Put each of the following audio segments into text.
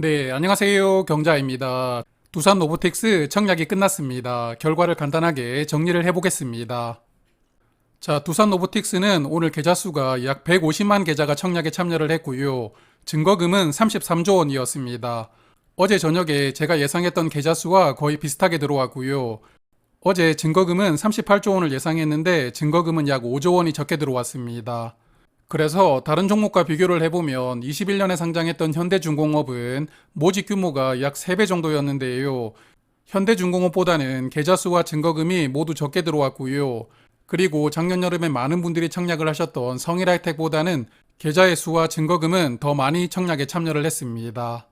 네, 안녕하세요. 경자입니다. 두산 노보텍스 청약이 끝났습니다. 결과를 간단하게 정리를 해보겠습니다. 자, 두산 노보틱스는 오늘 계좌 수가 약 150만 계좌가 청약에 참여를 했고요. 증거금은 33조 원이었습니다. 어제 저녁에 제가 예상했던 계좌 수와 거의 비슷하게 들어왔고요. 어제 증거금은 38조 원을 예상했는데 증거금은 약 5조 원이 적게 들어왔습니다. 그래서 다른 종목과 비교를 해보면 21년에 상장했던 현대중공업은 모집 규모가 약 3배 정도였는데요. 현대중공업보다는 계좌 수와 증거금이 모두 적게 들어왔고요. 그리고 작년 여름에 많은 분들이 청약을 하셨던 성일하이텍보다는 계좌의 수와 증거금은 더 많이 청약에 참여를 했습니다.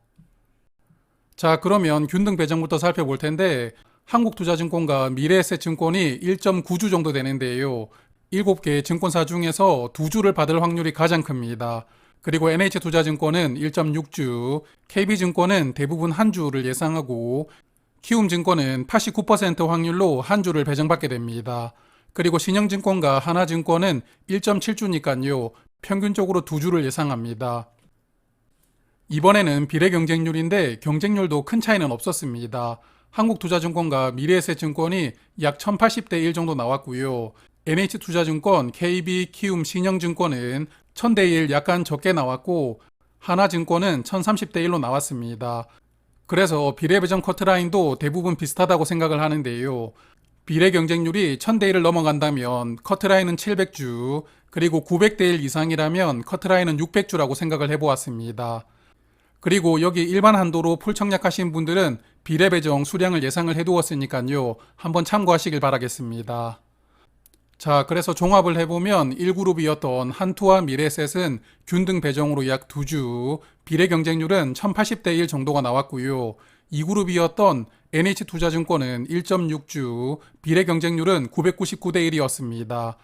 자, 그러면 균등 배정부터 살펴볼 텐데 한국투자증권과 미래에셋증권이 1.9주 정도 되는데요. 7개 증권사 중에서 2주를 받을 확률이 가장 큽니다. 그리고 NH투자증권은 1.6주, KB증권은 대부분 한 주를 예상하고 키움증권은 89% 확률로 한 주를 배정받게 됩니다. 그리고 신영증권과 하나증권은 1.7주니까요. 평균적으로 두 주를 예상합니다. 이번에는 비례 경쟁률인데 경쟁률도 큰 차이는 없었습니다. 한국투자증권과 미래에셋증권이 약 1080대 1 정도 나왔고요. NH투자증권, KB, 키움, 신영증권은 1000대 1 약간 적게 나왔고 하나증권은 1030대 1로 나왔습니다. 그래서 비례 배정 커트라인도 대부분 비슷하다고 생각을 하는데요. 비례 경쟁률이 1000대 1을 넘어간다면 커트라인은 700주, 그리고 900대 1 이상이라면 커트라인은 600주라고 생각을 해보았습니다. 그리고 여기 일반 한도로 풀 청약하신 분들은 비례 배정 수량을 예상을 해두었으니까요. 한번 참고하시길 바라겠습니다. 자, 그래서 종합을 해보면 1그룹이었던 한투와 미래셋은 균등 배정으로 약 2주, 비례 경쟁률은 1080대 1 정도가 나왔고요. 2그룹이었던 NH투자증권은 1.6주, 비례 경쟁률은 999대 1이었습니다.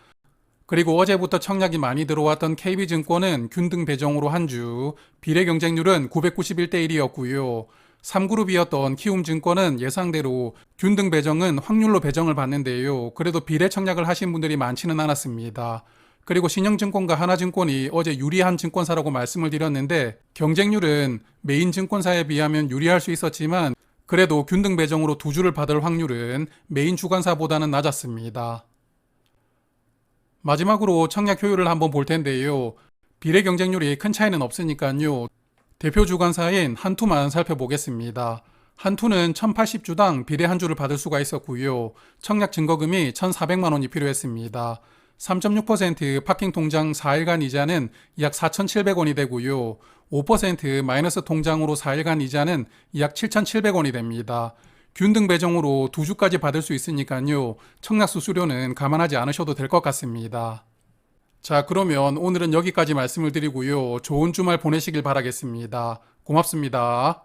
그리고 어제부터 청약이 많이 들어왔던 KB증권은 균등 배정으로 한 주, 비례 경쟁률은 991대 1이었고요. 3그룹이었던 키움증권은 예상대로 균등 배정은 확률로 배정을 받는데요. 그래도 비례 청약을 하신 분들이 많지는 않았습니다. 그리고 신영증권과 하나증권이 어제 유리한 증권사라고 말씀을 드렸는데 경쟁률은 메인 증권사에 비하면 유리할 수 있었지만 그래도 균등 배정으로 두 주를 받을 확률은 메인 주관사보다는 낮았습니다. 마지막으로 청약 효율을 한번 볼 텐데요. 비례 경쟁률이 큰 차이는 없으니까요. 대표 주관사인 한투만 살펴보겠습니다. 한투는 1080주당 비례 한 주를 받을 수가 있었고요. 청약 증거금이 1,400만 원이 필요했습니다. 3.6% 파킹 통장 4일간 이자는 약 4,700원이 되고요. 5% 마이너스 통장으로 4일간 이자는 약 7,700원이 됩니다. 균등 배정으로 두 주까지 받을 수 있으니까요. 청약 수수료는 감안하지 않으셔도 될 것 같습니다. 자, 그러면 오늘은 여기까지 말씀을 드리고요. 좋은 주말 보내시길 바라겠습니다. 고맙습니다.